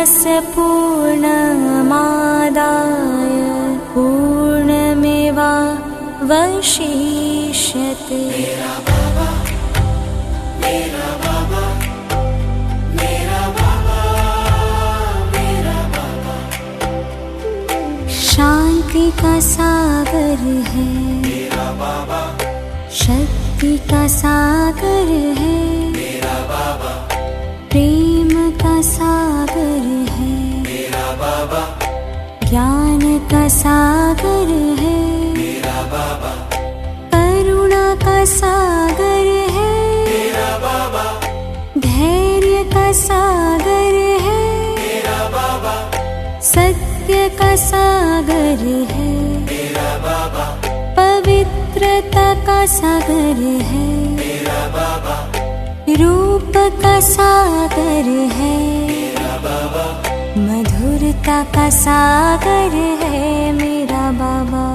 पूर्णस्य पूर्णमादाय पूर्णमेवावशिष्यते शांति का सागर है। शक्ति का सागर है। प्रेम सागर है। मेरा बाबा। ज्ञान का सागर है। मेरा बाबा। करुणा का सागर है। मेरा बाबा। धैर्य का सागर है। मेरा बाबा। सत्य का सागर है। मेरा बाबा। पवित्रता का सागर है। रूप का सागर है। मधुरता का सागर है मेरा बाबा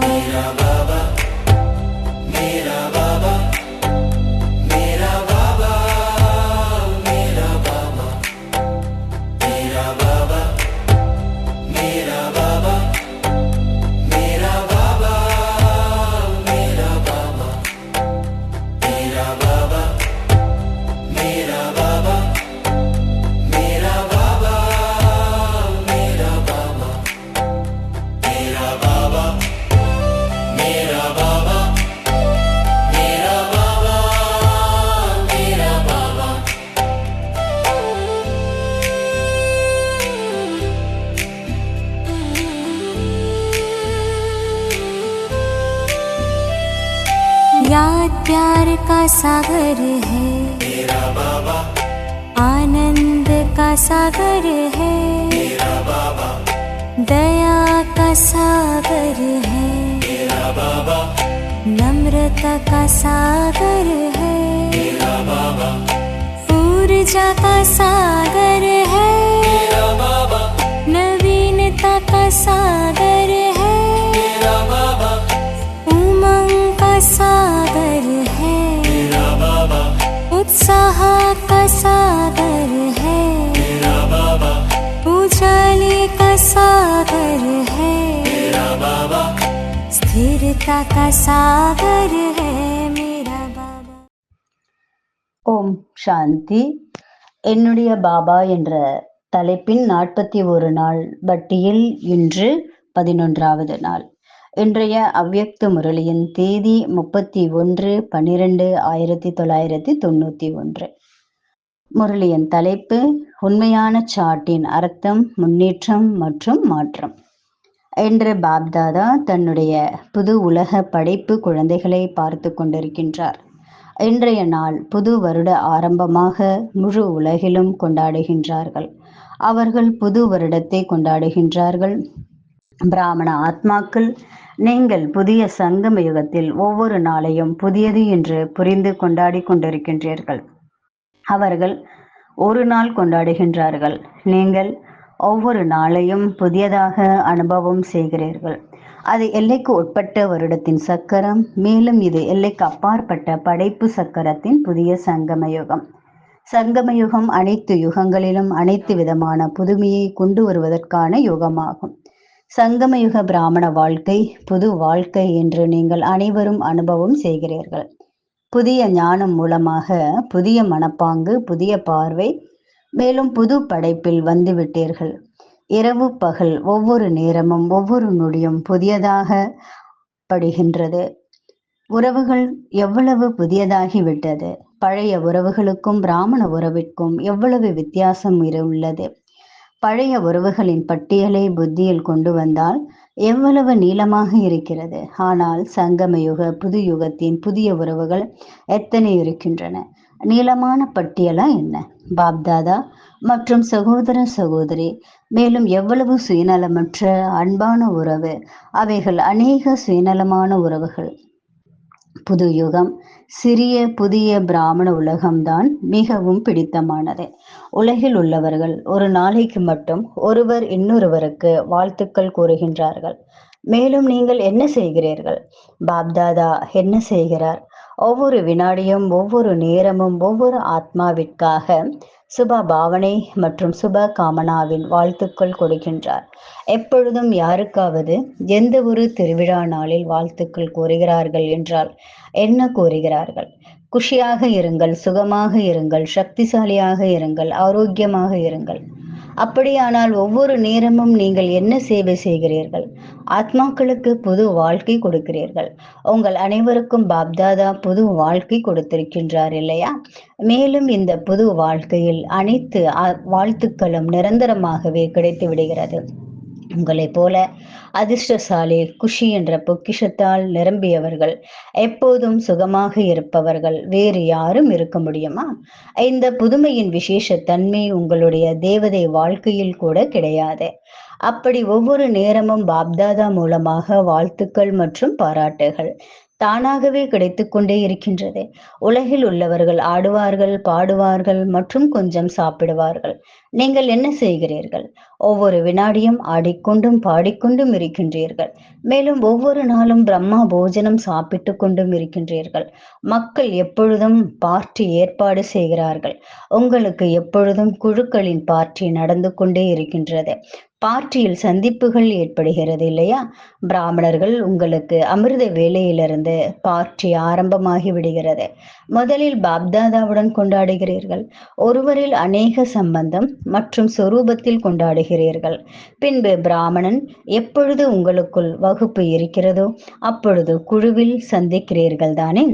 सागर है। नम्रता का सागर है। ऊर्जा का सागर है। नवीनता का सागर है। उमंग का सागर है। उत्साह का सागर है। उजाले का सागर है। स्थिरता का सागर है मेरा बाबा ஓம் சாந்தி என்னுடைய பாபா என்ற தலைப்பின் நாற்பத்தி ஒரு நாள் பட்டியல் இன்று பதினொன்றாவது நாள் இன்றைய அவ்யக்த முரளியின் தேதி முப்பத்தி ஒன்று பன்னிரண்டு ஆயிரத்தி தொள்ளாயிரத்தி தொண்ணூத்தி ஒன்று முரளியின் தலைப்பு உண்மையான சாட்டின் அர்த்தம் முன்னேற்றம் மற்றும் மாற்றம் என்று பாப்தாதா தன்னுடைய புது உலக படைப்பு குழந்தைகளை பார்த்து கொண்டிருக்கின்றார். இன்றைய நாள் புது வருட ஆரம்பமாக முழு உலகிலும் கொண்டாடுகின்றார்கள். அவர்கள் புது வருடத்தை கொண்டாடுகின்றார்கள். பிராமண ஆத்மாக்கள் நீங்கள் புதிய சங்கம யுகத்தில் ஒவ்வொரு நாளையும் புதியது என்று புரிந்து கொண்டாடி கொண்டிருக்கின்றீர்கள். அவர்கள் ஒரு நாள் கொண்டாடுகின்றார்கள். நீங்கள் ஒவ்வொரு நாளையும் புதியதாக அனுபவம் செய்கிறீர்கள். அது எல்லைக்கு உட்பட்ட வருடத்தின் சக்கரம் மேலும் இது எல்லைக்கு அப்பாற்பட்ட படைப்பு சக்கரத்தின் புதிய சங்கம யுகம் சங்கம யுகம் அனைத்து யுகங்களிலும் அனைத்து விதமான புதுமையை கொண்டு வருவதற்கான யுகமாகும். சங்கமயுக பிராமண வாழ்க்கை புது வாழ்க்கை என்று நீங்கள் அனைவரும் அனுபவம் செய்கிறீர்கள். புதிய ஞானம் மூலமாக புதிய மனப்பாங்கு புதிய பார்வை மேலும் புது படைப்பில் வந்துவிட்டீர்கள் இரவு பகல் ஒவ்வொரு நேரமும் ஒவ்வொரு நொடியும் புதியதாக படுகின்றது. உறவுகள் எவ்வளவு புதியதாகிவிட்டது பழைய உறவுகளுக்கும் பிராமண உறவிற்கும் எவ்வளவு வித்தியாசம் உள்ளது? பழைய உறவுகளின் பட்டியலை புத்தியில் கொண்டு வந்தால் எவ்வளவு நீளமாக இருக்கிறது? ஆனால் சங்கமயுக புது யுகத்தின் புதிய உறவுகள் எத்தனை இருக்கின்றன? நீளமான பட்டியலா என்ன? பாப்தாதா? மற்றும் சகோதர சகோதரி மேலும் எவ்வளவு சுயநலமற்ற அன்பான உறவு? அவைகள் அநேக சுயநலமான உறவுகள். புது யுகம். சிறிய புதிய பிராமண உலகம்தான் மிகவும் பிடித்தமானது. உலகில் உள்ளவர்கள் ஒரு நாளைக்கு மட்டும் ஒருவர் இன்னொருவருக்கு வாழ்த்துக்கள் கூறுகின்றார்கள். மேலும் நீங்கள் என்ன செய்கிறீர்கள்? பாப்தாதா என்ன செய்கிறார்? ஒவ்வொரு வினாடியும் ஒவ்வொரு நேரமும் ஒவ்வொரு ஆத்மாவிற்காக சுப பாவனை மற்றும் சுப காமனாவின் வாழ்த்துக்கள் கொடுக்கின்றார். எப்பொழுதும் யாருக்காவது எந்த ஒரு திருவிழா நாளில் வாழ்த்துக்கள் கூறுகிறார்கள் என்றால் என்ன கூறுகிறார்கள்? குஷியாக இருங்கள் சுகமாக இருங்கள் சக்திசாலியாக இருங்கள் ஆரோக்கியமாக இருங்கள். அப்படியானால் ஒவ்வொரு நேரமும் நீங்கள் என்ன சேவை செய்கிறீர்கள்? ஆத்மாக்களுக்கு புது வாழ்க்கை கொடுக்கிறீர்கள். உங்கள் அனைவருக்கும் பாப்தாதா புது வாழ்க்கை கொடுத்திருக்கின்றார் இல்லையா? மேலும் இந்த புது வாழ்க்கையில் அனைத்து வாழ்த்துக்களும் நிரந்தரமாகவே கிடைத்து விடுகிறது. உங்களைப் போல அதிர்ஷ்டசாலி குஷி என்ற பொக்கிஷத்தால் நிரம்பியவர்கள் எப்போதும் சுகமாக இருப்பவர்கள் வேறு யாரும் இருக்க முடியுமா? இந்த புதுமையின் விசேஷ தன்மை உங்களுடைய தேவதை வாழ்க்கையில் கூட கிடையாது. அப்படி ஒவ்வொரு நேரமும் பாப்தாதா மூலமாக வாழ்த்துக்கள் மற்றும் பாராட்டுகள். தானாகவே கிடைத்து கொண்டே இருக்கின்றது. உலகில் உள்ளவர்கள் ஆடுவார்கள் பாடுவார்கள் மற்றும் கொஞ்சம் சாப்பிடுவார்கள். நீங்கள் என்ன செய்கிறீர்கள்? ஒவ்வொரு வினாடியும் ஆடிக்கொண்டும் பாடிக்கொண்டும் இருக்கின்றீர்கள். மேலும் ஒவ்வொரு நாளும் பிரம்மா போஜனம் சாப்பிட்டு கொண்டும் இருக்கின்றீர்கள். மக்கள் எப்பொழுதும் பார்ட்டி ஏற்பாடு செய்கிறார்கள். உங்களுக்கு எப்பொழுதும் குழுக்களின் பார்ட்டி நடந்து கொண்டே இருக்கின்றது. பார்ட்டியில் சந்திப்புகள் ஏற்படுகிறது இல்லையா? பிராமணர்கள் உங்களுக்கு அமிர்த வேலையிலிருந்து பார்ட்டி ஆரம்பமாகி விடுகிறது. முதலில் பாப்தாதாவுடன் கொண்டாடுகிறீர்கள். ஒருவரில் அநேக சம்பந்தம் மற்றும் சொரூபத்தில் கொண்டாடுகிறீர்கள். பின்பு பிராமணன் எப்பொழுது உங்களுக்குள் வகுப்பு இருக்கிறதோ அப்பொழுது குழுவில் சந்திக்கிறீர்கள் தானே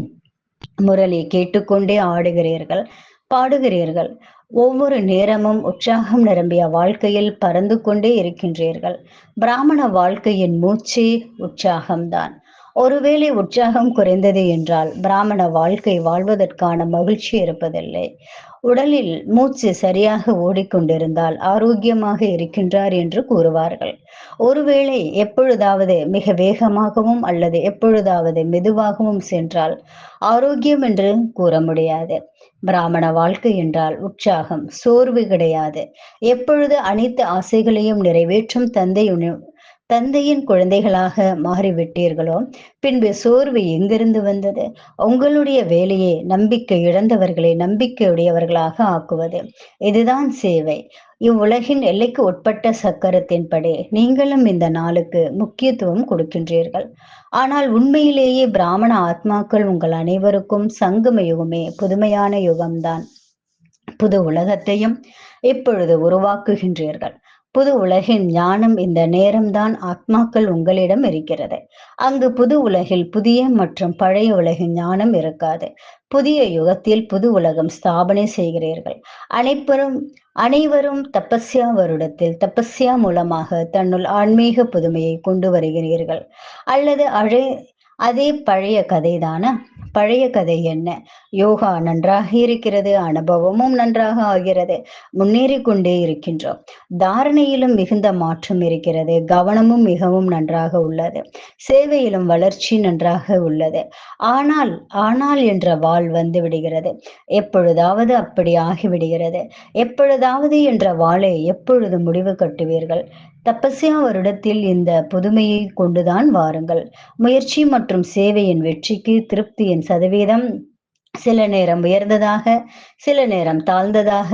முரளி கேட்டுக்கொண்டே ஆடுகிறீர்கள். பாடுகிறீர்கள். ஒவ்வொரு நேரமும் உற்சாகம் நிரம்பிய வாழ்க்கையில் பறந்து கொண்டே இருக்கின்றீர்கள். பிராமண வாழ்க்கையின் மூச்சு உற்சாகம்தான். ஒருவேளை உற்சாகம் குறைந்தது என்றால் பிராமண வாழ்க்கை வாழ்வதற்கான மகிழ்ச்சி இருப்பதில்லை. உடலில் மூச்சு சரியாக ஓடிக்கொண்டிருந்தால் ஆரோக்கியமாக இருக்கின்றார் என்று கூறுவார்கள். ஒருவேளை எப்பொழுதாவது மிக வேகமாகவும் அல்லது எப்பொழுதாவது மெதுவாகவும் சென்றால் ஆரோக்கியம் என்று கூற முடியாது. பிராமண வாழ்க்கை என்றால் உற்சாகம் சோர்வு கிடையாது. எப்பொழுது அனைத்து ஆசைகளையும் நிறைவேற்றும் தந்தை தந்தையின் குழந்தைகளாக மாறிவிட்டீர்களோ? பின்பு சோர்வு எங்கிருந்து வந்தது? உங்களுடைய வேலையை நம்பிக்கை இழந்தவர்களை நம்பிக்கையுடையவர்களாக ஆக்குவது. இதுதான் சேவை. இவ்வுலகின் எல்லைக்கு உட்பட்ட சக்கரத்தின்படி நீங்களும் இந்த நாளுக்கு முக்கியத்துவம் கொடுக்கின்றீர்கள். ஆனால் உண்மையிலேயே பிராமண ஆத்மாக்கள் உங்கள் அனைவருக்கும் சங்கம யுகமே புதுமையான யுகம்தான். புது உலகத்தையும் இப்பொழுது உருவாக்குகின்றீர்கள். புது உலகின் ஞானம் இந்த நேரம்தான் ஆத்மாக்கள் உங்களிடம் இருக்கிறது. அங்கு புது உலகில் புதிய மற்றும் பழைய உலகின் ஞானம் இருக்காது. புதிய யுகத்தில் புது உலகம் ஸ்தாபனை செய்கிறீர்கள். அனைவரும் அனைவரும் தபஸ்யா வருடத்தில் தபஸ்யா மூலமாக தன்னுள் ஆன்மீக புதுமையை கொண்டு வருகிறீர்கள். அல்லது அழை அதே பழைய கதைதான? பழைய கதை என்ன? யோகா நன்றாக இருக்கிறது அனுபவமும் நன்றாக ஆகிறது. முன்னேறி கொண்டே இருக்கின்றோம். தாரணையிலும் மிகுந்த மாற்றம் இருக்கிறது கவனமும் மிகவும் நன்றாக உள்ளது சேவையிலும் வளர்ச்சி நன்றாக உள்ளது. ஆனால் ஆனால் என்ற வாள் வந்து விடுகிறது. எப்பொழுதாவது அப்படி ஆகிவிடுகிறது எப்பொழுதாவது என்ற வாளை எப்பொழுது முடிவு கட்டுவீர்கள்? தபஸ்யா வருடத்தில் இந்த புதுமையை கொண்டுதான் வாருங்கள். முயற்சி மற்றும் சேவையின் வெற்றிக்கு திருப்தியின் சதவீதம் சில நேரம் உயர்ந்ததாக சில நேரம் தாழ்ந்ததாக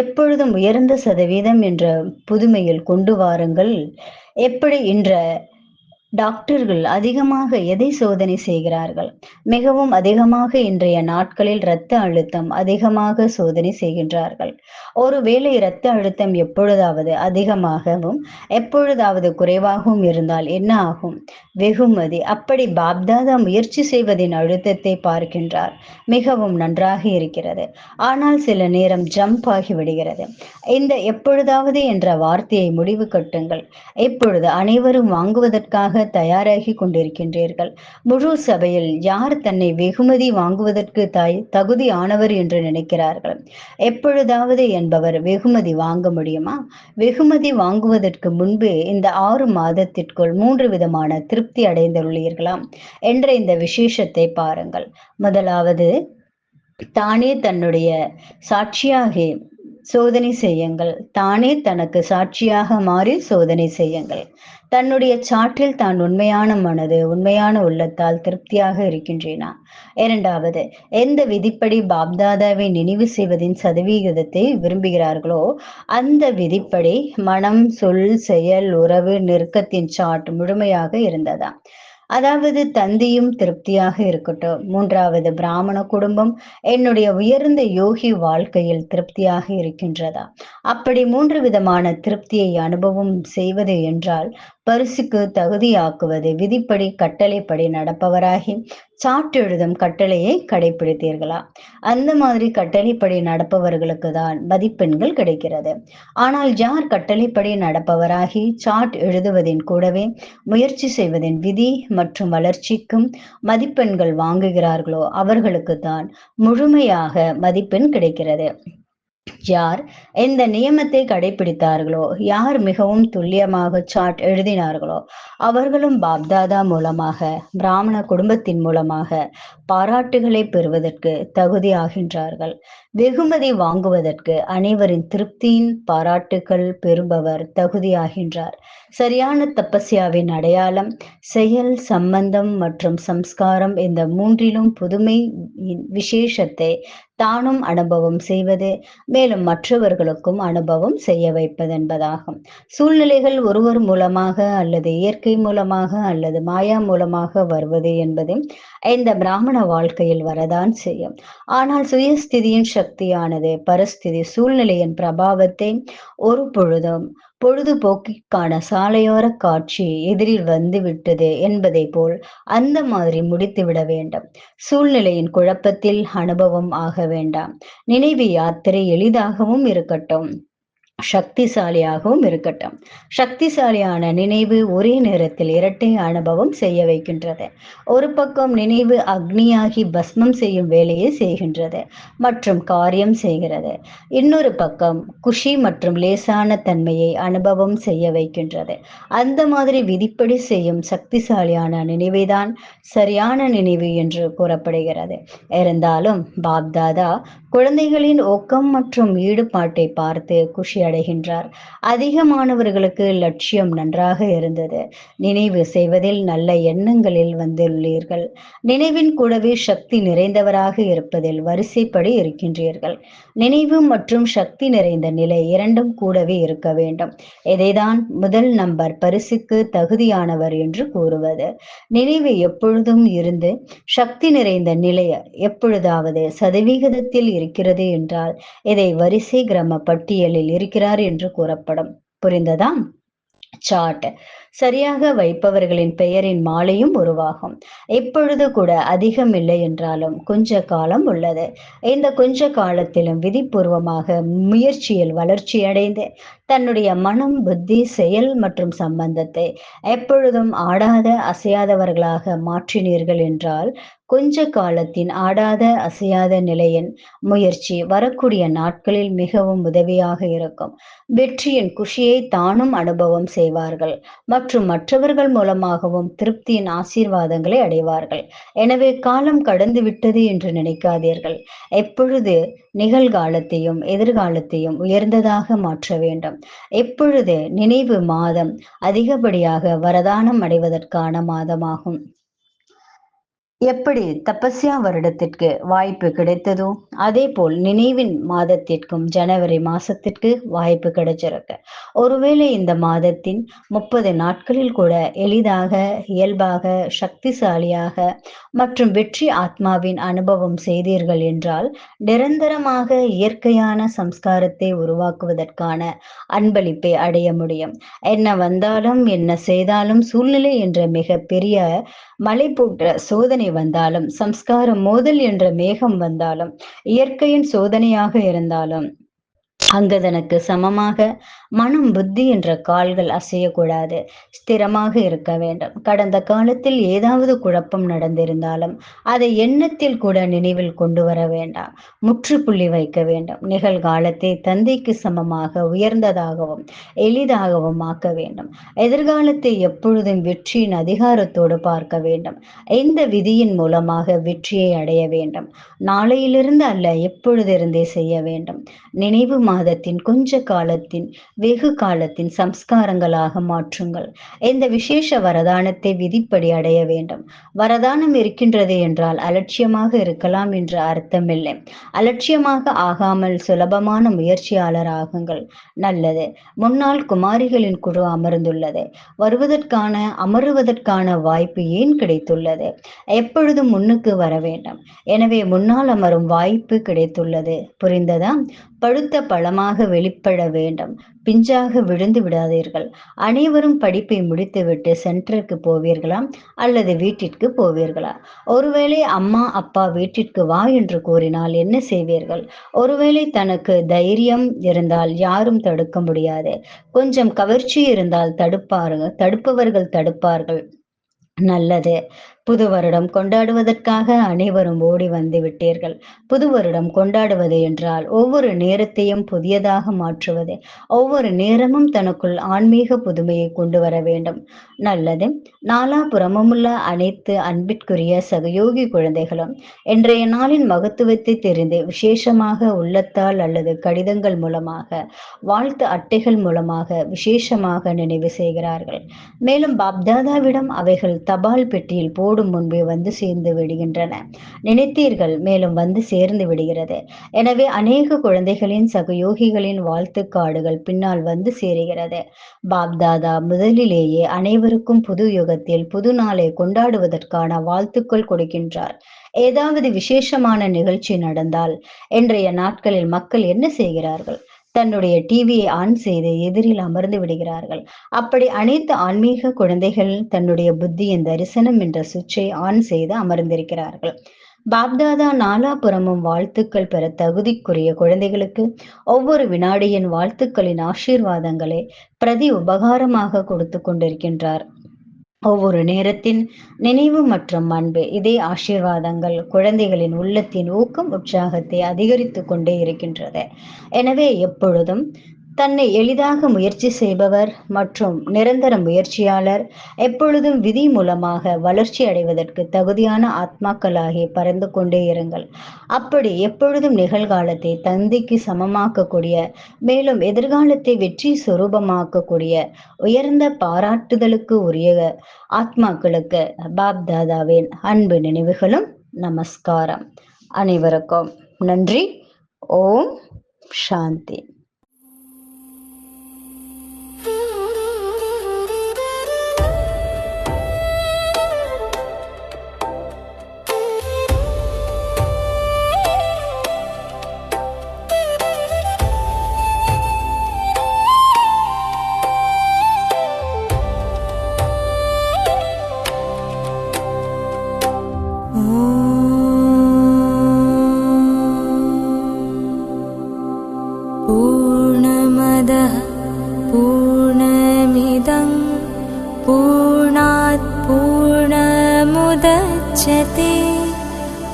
எப்பொழுதும் உயர்ந்த சதவீதம் என்ற புதுமையில் கொண்டு வாருங்கள். எப்படி இன்ற டாக்டர்கள் அதிகமாக எதை சோதனை செய்கிறார்கள்? மிகவும் அதிகமாக இன்றைய நாட்களில் இரத்த அழுத்தம் அதிகமாக சோதனை செய்கின்றார்கள். ஒருவேளை இரத்த அழுத்தம் எப்பொழுதாவது அதிகமாகவும் எப்பொழுதாவது குறைவாகவும் இருந்தால் என்ன ஆகும்? வெகுமதி. அப்படி பாப்தாதா முயற்சி செய்வதின் அழுத்தத்தை பார்க்கின்றார். மிகவும் நன்றாக இருக்கிறது. ஆனால் சில நேரம் ஜம்ப் ஆகி விடுகிறது இந்த எப்பொழுதாவது என்ற வார்த்தையை முடிவு கட்டுங்கள். இப்பொழுது அனைவரும் வாங்குவதற்காக தயாராகி கொண்டிருக்கின்றீர்கள். முழு சபையில் யார் தன்னை வெகுமதி வாங்குவதற்கு தாய் தகுதியானவர் என்று நினைக்கிறார்கள்? எப்பொழுதாவது என்பவர் வெகுமதி வாங்க முடியுமா? வெகுமதி வாங்குவதற்கு முன்பு இந்த ஆறு மாதத்திற்குள் மூன்று விதமான திருப்தி அடைந்துள்ளீர்களாம் என்ற இந்த விசேஷத்தை பாருங்கள். முதலாவது தானே தன்னுடைய சாட்சியாக சோதனை செய்யுங்கள். தானே தனக்கு சாட்சியாக மாறி சோதனை செய்யுங்கள். தன்னுடைய சாற்றில் தான் உண்மையான மனது உண்மையான உள்ளத்தால் திருப்தியாக இருக்கின்றேனா? இரண்டாவது எந்த விதிப்படி பாப்தாதாவை நினைவு செய்வதின் சதவிகிதத்தை விரும்புகிறார்களோ அந்த விதிப்படி மனம் சொல் செயல் உறவு நெருக்கத்தின் சாட் முழுமையாக இருந்ததா? அதாவது தந்தியும் திருப்தியாக இருக்கட்டும். மூன்றாவது பிராமண குடும்பம் என்னுடைய உயர்ந்த யோகி வாழ்க்கையில் திருப்தியாக இருக்கின்றதா? அப்படி மூன்று விதமான திருப்தியை அனுபவம் செய்வது என்றால் பரிசுக்கு தகுதியாக்குவது. விதிப்படி கட்டளைப்படி நடப்பவராகி சாற்றெழுதும் கட்டளையை கடைபிடித்தீர்களா அந்த மாதிரி கட்டளைப்படி நடப்பவர்களுக்கு தான் மதிப்பெண்கள் கிடைக்கிறது. ஆனால் யார் கட்டளைப்படி நடப்பவராகி சாட் எழுதுவதின் கூடவே முயற்சி செய்வதின் விதி மற்றும் வளர்ச்சிக்கும் மதிப்பெண்கள் வாங்குகிறார்களோ அவர்களுக்கு தான் முழுமையாக மதிப்பெண் கிடைக்கிறது. யார் எந்த நியமத்தை கடைபிடித்தார்களோ யார் மிகவும் துல்லியமாக சாட் எழுதினார்களோ அவர்களும் பாப்தாதா மூலமாக பிராமண குடும்பத்தின் மூலமாக பாராட்டுகளை பெறுவதற்கு தகுதியாகின்றார்கள். வெகுமதி வாங்குவதற்கு அனைவரின் திருப்தியின் பாராட்டுகள் பெறுபவர் தகுதியாகின்றார். சரியான தப்பஸ்யாவின் அடையாளம் செயல் சம்பந்தம் மற்றும் சம்ஸ்காரம் இந்த மூன்றிலும் புதுமை விசேஷத்தை தானும் அனுபவம் செய்வது மேலும் மற்றவர்களுக்கும் அனுபவம் செய்ய வைப்பது என்பதாகும். சூழ்நிலைகள் ஒருவர் மூலமாக அல்லது இயற்கை மூலமாக அல்லது மாயா மூலமாக வருவது என்பது இந்த பிராமண வாழ்க்கையில் வரதான் செய்யும். ஆனால் சுயஸ்திதியின் சக்தியானது பரிஸ்திதி சூழ்நிலையின் பிரபாவத்தை ஒரு பொழுதும் பொழுதுபோக்கிற்கான சாலையோர காட்சி எதிரில் வந்து விட்டது என்பதை போல் அந்த மாதிரி முடித்துவிட வேண்டும். சூழ்நிலையின் குழப்பத்தில் அனுபவம் ஆக வேண்டாம். நினைவு யாத்திரை எளிதாகவும் இருக்கட்டும். சக்திசாலியாகவும் இருக்கட்டும். சக்திசாலியான நினைவு ஒரே நேரத்தில் இரட்டை அனுபவம் செய்ய வைக்கின்றது. ஒரு பக்கம் நினைவு அக்னியாகி பஸ்மம் செய்யும் வேலையை செய்கின்றது மற்றும் காரியம் செய்கிறது. இன்னொரு பக்கம் குஷி மற்றும் லேசான தன்மையை அனுபவம் செய்ய வைக்கின்றது. அந்த மாதிரி விதிப்படி செய்யும் சக்திசாலியான நினைவைதான் சரியான நினைவு என்று கூறப்படுகிறது. இருந்தாலும் பாப்தாதா குழந்தைகளின் ஒக்கம் மற்றும் ஈடுபாட்டை பார்த்து குஷி அடைகின்றார். அதிகமானவர்களுக்கு லட்சியம் நன்றாக இருந்தது. நினைவு செய்வதில் நல்ல எண்ணங்களில் வந்துள்ளீர்கள். நினைவின் கூடவே சக்தி நிறைந்தவராக இருப்பதில் வரிசைப்படி இருக்கின்றீர்கள். நினைவு மற்றும் சக்தி நிறைந்த நிலை இரண்டும் கூடவே இருக்க வேண்டும். இதைதான் முதல் நம்பர் பரிசுக்கு தகுதியானவர் என்று கூறுவது. நினைவு எப்பொழுதும் இருந்து சக்தி நிறைந்த நிலை எப்பொழுதாவது சதவிகிதத்தில் இருக்கிறது என்றால் இதை வரிசை கிரம பட்டியலில் வைக்கிறார் என்று கூறப்படும். புரிந்ததா? சாட் சரியாக வைப்பவர்களின் பெயரின் மாலையும் உருவாகும். எப்பொழுது கூட அதிகம் இல்லை என்றாலும் கொஞ்ச காலம் உள்ளது. இந்த கொஞ்ச காலத்திலும் விதிபூர்வமாக முயற்சியில் வளர்ச்சி அடைந்து தன்னுடைய மனம் புத்தி செயல் மற்றும் சம்பந்தத்தை எப்பொழுதும் ஆடாத அசையாதவர்களாக மாற்றினீர்கள் என்றால் கொஞ்ச காலத்தின் ஆடாத அசையாத நிலையின் முயற்சி வரக்கூடிய நாட்களில் மிகவும் உதவியாக இருக்கும். வெற்றியின் குஷியை தானும் அனுபவம் செய்வார்கள். மற்றும் மற்றவர்கள் மூலமாகவும் திருப்தியின் ஆசீர்வாதங்களை அடைவார்கள். எனவே காலம் கடந்து விட்டது என்று நினைக்காதீர்கள். எப்பொழுது நிகழ்காலத்தையும் எதிர்காலத்தையும் உயர்ந்ததாக மாற்ற வேண்டும். எப்பொழுது நினைவு மாதம் அதிகப்படியாக வரதானம் அடைவதற்கான மாதமாகும். எப்படி தபஸ்யா வருடத்திற்கு வாய்ப்பு கிடைத்ததோ அதே போல் நினைவின் மாதத்திற்கும் ஜனவரி மாசத்திற்கு வாய்ப்பு கிடைச்சிருக்கு. ஒருவேளை இந்த மாதத்தின் முப்பது நாட்களில் கூட எளிதாக இயல்பாக சக்திசாலியாக மற்றும் வெற்றி ஆத்மாவின் அனுபவம் செய்தீர்கள் என்றால் நிரந்தரமாக இயற்கையான சம்ஸ்காரத்தை உருவாக்குவதற்கான அன்பளிப்பை அடைய முடியும். என்ன வந்தாலும் என்ன செய்தாலும் சூழ்நிலை என்ற மிக பெரிய மலை போன்ற சோதனை வந்தாலும் சம்ஸ்காரம் மோதல் என்ற மேகம் வந்தாலும் இயற்கையின் சோதனையாக இருந்தாலும் அங்கதனுக்கு சமமாக மனம் புத்தி என்ற கால்கள் அசையக்கூடாது. ஸ்திரமாக இருக்க வேண்டும். கடந்த காலத்தில் ஏதாவது குழப்பம் நடந்திருந்தாலும் அதை எண்ணத்தில் கூட நினைவில் கொண்டு வர வேண்டாம். முற்றுப்புள்ளி வைக்க வேண்டும். நிகழ்காலத்தை தந்தைக்கு சமமாக உயர்ந்ததாகவும் எளிதாகவும் ஆக்க வேண்டும். எதிர்காலத்தை எப்பொழுதும் வெற்றியின் அதிகாரத்தோடு பார்க்க வேண்டும். எந்த விதியின் மூலமாக வெற்றியை அடைய வேண்டும்? நாளையிலிருந்து அல்ல எப்பொழுதிருந்தே செய்ய வேண்டும். நினைவு மாதிரி மாதத்தின் கொஞ்ச காலத்தின் வெகு காலத்தின் சம்ஸ்காரங்களாக மாற்றுங்கள். இந்த விசேஷ வரதானத்தை விதிப்படி அடைய வேண்டும்? வரதானம் இருக்கின்றது என்றால் அலட்சியமாக இருக்கலாம் என்று அர்த்தமில்லை. அலட்சியமாக ஆகாமல் சுலபமான முயற்சியாளர் ஆகுங்கள். நல்லது. முன்னாள் குமாரிகளின் குழு அமர்ந்துள்ளது. வருவதற்கான அமருவதற்கான வாய்ப்பு ஏன் கிடைத்துள்ளது? எப்பொழுதும் முன்னுக்கு வர வேண்டும். எனவே முன்னால் அமரும் வாய்ப்பு கிடைத்துள்ளது. புரிந்ததா? பழுத்த பழம் பலமாக வெளிப்பட வேண்டும். பிஞ்சாக விழுந்து விடாதீர்கள். அனைவரும் படிப்பை முடித்துவிட்டு சென்டருக்கு போவீர்களா? அல்லது வீட்டிற்கு போவீர்களா? ஒருவேளை அம்மா அப்பா வீட்டிற்கு வா என்று கூறினால் என்ன செய்வீர்கள்? ஒருவேளை தனக்கு தைரியம் இருந்தால் யாரும் தடுக்க முடியாது. கொஞ்சம் கவர்ச்சி இருந்தால் தடுப்பார்கள் தடுப்பவர்கள் தடுப்பார்கள். நல்லது. புது வருடம் கொண்டாடுவதற்காக அனைவரும் ஓடி வந்து விட்டீர்கள். புது வருடம் கொண்டாடுவது என்றால் ஒவ்வொரு நேரத்தையும் புதியதாக மாற்றுவது. ஒவ்வொரு நேரமும் தனக்குள் ஆன்மீக புதுமையை கொண்டு வர வேண்டும். நல்லது. நாலாபுறமுள்ள அனைத்து அன்பிற்குரிய சகயோகி குழந்தைகளும் இன்றைய நாளின் மகத்துவத்தை தெரிந்து விசேஷமாக உள்ளத்தால் அல்லது கடிதங்கள் மூலமாக வாழ்த்து அட்டைகள் மூலமாக விசேஷமாக நினைவு செய்கிறார்கள். மேலும் பாப்தாதாவிடம் அவைகள் தபால் பெட்டியில் ஓடும் முன்பே வந்து சேர்ந்து விடுகின்றன. நினைத்தீர்கள் மேலும் வந்து சேர்ந்து விடுகிறது. எனவே அநேக குழந்தைகளின் சகயோகிகளின் வாழ்த்து கார்டுகள் பின்னால் வந்து சேருகிறது. பாப்தாதா முதலிலேயே அனைவருக்கும் புது யுகத்தில் புது நாளை கொண்டாடுவதற்கான வாழ்த்துக்கள் கொடுக்கின்றார். ஏதாவது விசேஷமான நிகழ்ச்சி நடந்தால் இன்றைய நாட்களில் மக்கள் என்ன செய்கிறார்கள்? தன்னுடைய டிவியை ஆன் செய்து எதிரில் அமர்ந்து விடுகிறார்கள். அப்படி அனைத்து ஆன்மீக குழந்தைகள் தன்னுடைய புத்தியின் தரிசனம் என்ற சுவிட்சை ஆன் செய்து அமர்ந்திருக்கிறார்கள். பாப்தாதா நாலாபுறமும் வாழ்த்துக்கள் பெற தகுதிக்குரிய குழந்தைகளுக்கு ஒவ்வொரு வினாடியின் வாழ்த்துக்களின் ஆசீர்வாதங்களை பிரதி உபகாரமாக கொடுத்து கொண்டிருக்கின்றார். ஒவ்வொரு நேரத்தின் நினைவு மற்றும் அன்பு. இதே ஆசீர்வாதங்கள் குழந்தைகளின் உள்ளத்தின் ஊக்கம் உற்சாகத்தை அதிகரித்து கொண்டே இருக்கின்றது. எனவே எப்பொழுதும் தன்னை எளிதாக முயற்சி செய்பவர் மற்றும் நிரந்தர முயற்சியாளர் எப்பொழுதும் விதி மூலமாக வளர்ச்சி அடைவதற்கு தகுதியான ஆத்மாக்களாகி பறந்து கொண்டே இருங்கள். அப்படி எப்பொழுதும் நிகழ்காலத்தை தந்திக்கு சமமாக்கக்கூடிய மேலும் எதிர்காலத்தை வெற்றி சுரூபமாக்கக்கூடிய உயர்ந்த பாராட்டுதலுக்கு உரிய ஆத்மாக்களுக்கு பாப் தாதாவின் அன்பு நினைவுகளும் நமஸ்காரம். அனைவருக்கும் நன்றி. ஓம் சாந்தி.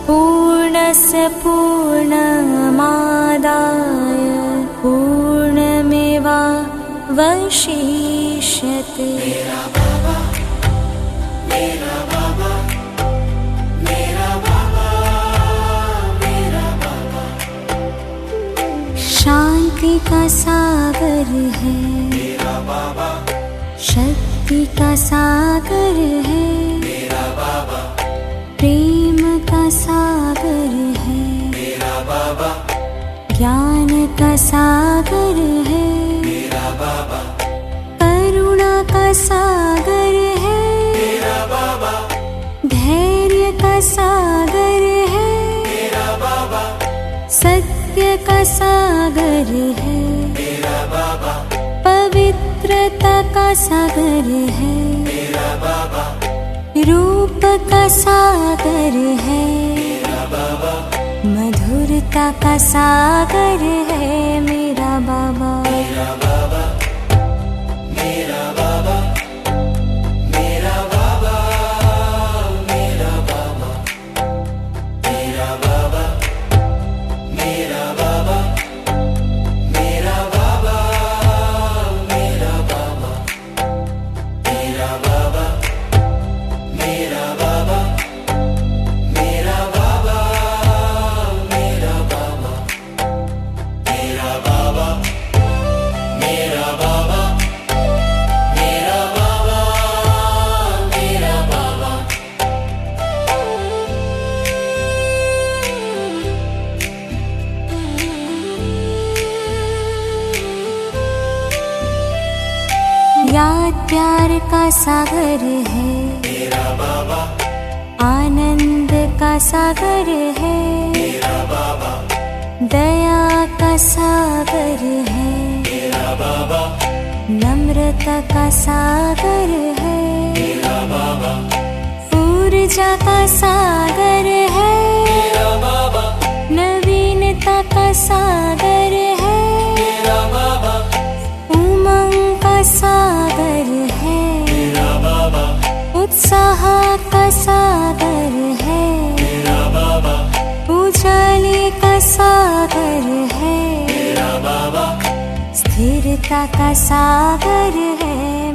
पूर्णस्य पूर्णमादाय पूर्णमेवावशिष्यते शांति का सागर है शक्ति का सागर है प्रेम का सागर है। ज्ञान का सागर है। करुणा का सागर है। धैर्य का सागर है। सत्य का सागर है। पवित्रता का सागर है रूप का सागर है। मधुरता का सागर है मेरा बाबा सागर है। दया का सागर है। नम्रता का सागर है। ऊर्जा का सागर है। नवीनता का सागर है। उमंग का सागर है। उत्साह का सागर उजाले का सागर है। स्थिरता का सागर है।